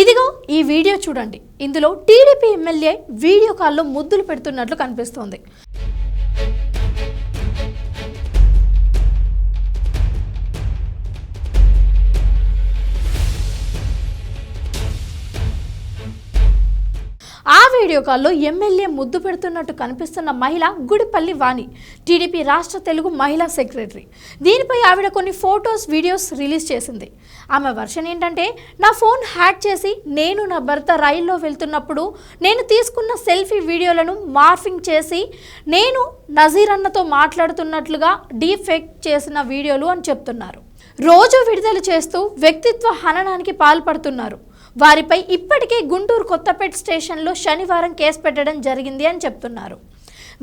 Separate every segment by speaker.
Speaker 1: ఇదిగో ఈ వీడియో చూడండి. ఇందులో టీడీపీ ఎమ్మెల్యే వీడియో కాల్లో ముద్దులు పెడుతున్నట్లు కనిపిస్తోంది. ఆ వీడియో కాల్లో ఎమ్మెల్యే ముద్దు పెడుతున్నట్టు కనిపిస్తున్న మహిళ గుడిపల్లి వాణి టీడీపీ రాష్ట్ర తెలుగు మహిళా సెక్రటరీ. దీనిపై ఆవిడ కొన్ని ఫొటోస్ వీడియోస్ రిలీజ్ చేసింది. ఆమె వర్షన్ ఏంటంటే నా ఫోన్ హ్యాక్ చేసి నేను నా భర్త రైల్లో వెళ్తున్నప్పుడు నేను తీసుకున్న సెల్ఫీ వీడియోలను మార్ఫింగ్ చేసి నేను నజీర్ అన్నతో మాట్లాడుతున్నట్లుగా డీఫెక్ట్ చేసిన వీడియోలు అని చెప్తున్నారు. రోజు విడుదల చేస్తూ వ్యక్తిత్వ హననానికి పాల్పడుతున్నారు. వారిపై ఇప్పటికే గుంటూరు కొత్తపేట స్టేషన్లో శనివారం కేసు పెట్టడం జరిగింది అని చెప్తున్నారు.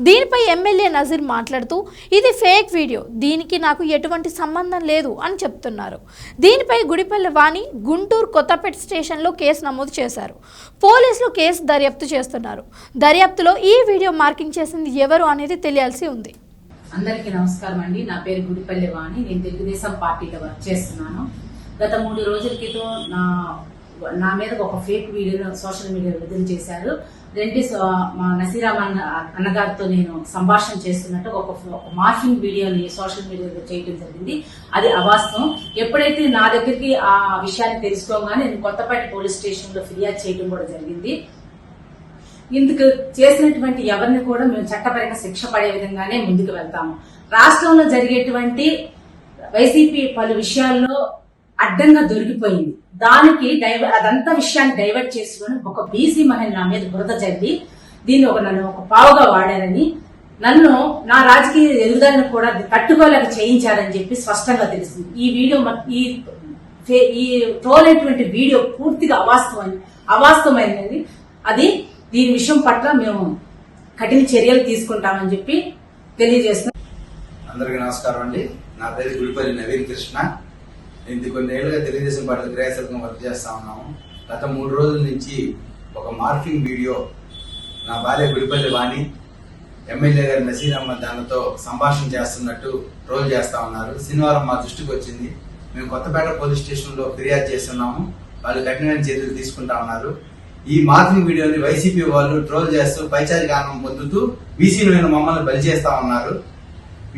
Speaker 1: దీనిపై ఎమ్మెల్యే నజీర్ మాట్లాడుతూ ఇది ఫేక్ వీడియో దీనికి నాకు ఎటువంటి సంబంధం లేదు అని చెప్తున్నారు. దీనిపై గుడిపల్లి వాణి గుంటూరు కొత్తపేట స్టేషన్లో కేసు నమోదు చేశారు. పోలీసులు కేసు దర్యాప్తు చేస్తున్నారు. దర్యాప్తులో ఈ వీడియో మార్కింగ్ చేసింది ఎవరు అనేది తెలియాల్సి ఉంది.
Speaker 2: అందరికీ నమస్కారం అండి. నా పేరు గుడిపల్లె వాణి. నేను తెలుగుదేశం పార్టీలో వర్క్ చేస్తున్నాను. గత మూడు రోజుల క్రితం నా నా మీద ఒక ఫేక్ వీడియోను సోషల్ మీడియాలో విడుదల చేశారు. రెండి మా నసీరామన్ అన్నగారితో నేను సంభాషణ చేస్తున్నట్టు ఒక ఒక మార్ఫింగ్ వీడియోని సోషల్ మీడియాలో చేయడం జరిగింది. అది అవాస్తవం. ఎప్పుడైతే నా దగ్గరికి ఆ విషయాన్ని తెలుసుకోగానే నేను కొత్తపేట పోలీస్ స్టేషన్లో ఫిర్యాదు చేయడం కూడా జరిగింది. ఇందుకు చేసినటువంటి ఎవరిని కూడా మేము చట్టపరంగా శిక్ష పడే విధంగానే ముందుకు వెళ్తాము. రాష్ట్రంలో జరిగేటువంటి వైసీపీ పలు విషయాల్లో అడ్డంగా దొరికిపోయింది. దానికి డైవ అదంతా విషయాన్ని డైవర్ట్ చేసుకుని ఒక బీసీ మహిళ నా మీద బురద చల్లి దీన్ని ఒక నన్ను ఒక పావుగా వాడారని నన్ను నా రాజకీయ ఎదుగుదలను కూడా తట్టుకోలేక చేయించారని చెప్పి స్పష్టంగా తెలిసింది ఈ వీడియో మ- ఈ ఈ ట్రోల్ అయినటువంటి వీడియో పూర్తిగా అవాస్తవం అవాస్తవమైనది అది దీని విషయం పట్ల మేము కఠిన చర్యలు తీసుకుంటామని చెప్పి తెలియజేస్తున్నాం.
Speaker 3: అందరికీ నమస్కారం అండి. నా పేరు గుడిపల్లి నవీన్ కృష్ణ. నేను కొన్ని ఏళ్ళుగా తెలుగుదేశం పార్టీ క్రియాశీలకంగా వర్క్ చేస్తా ఉన్నాము గత మూడు రోజుల నుంచి ఒక మార్కింగ్ వీడియో నా భార్య గుడిపల్లి వాణి ఎమ్మెల్యే గారి నసీర్ అహ్మద్ దానితో సంభాషణ చేస్తున్నట్టు రోల్ చేస్తా ఉన్నారు. శనివారం మా దృష్టికి వచ్చింది. మేము కొత్తపేట పోలీస్ స్టేషన్లో ఫిర్యాదు చేస్తున్నాము. వాళ్ళు కఠినమైన చర్యలు తీసుకుంటా ఉన్నారు. ఈ మార్కింగ్ వీడియోని వైసీపీ వాళ్ళు ట్రోల్ చేస్తూ పైచారి గానం పొందుతూ బీసీలు మమ్మల్ని బలి చేస్తా ఉన్నారు.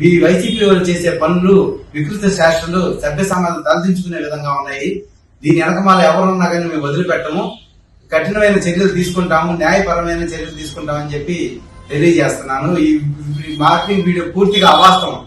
Speaker 3: ఈ వైసీపీ వాళ్ళు చేసే పనులు వికృత శాస్త్రాలు సభ్య సమాజం తలదించుకునే విధంగా ఉన్నాయి. దీని వెనకమాల ఎవరున్నా కానీ మేము వదిలిపెట్టము. కఠినమైన చర్యలు తీసుకుంటాము న్యాయపరమైన చర్యలు తీసుకుంటామని చెప్పి తెలియజేస్తున్నాను. ఈ మార్కింగ్ వీడియో పూర్తిగా అవాస్తవం.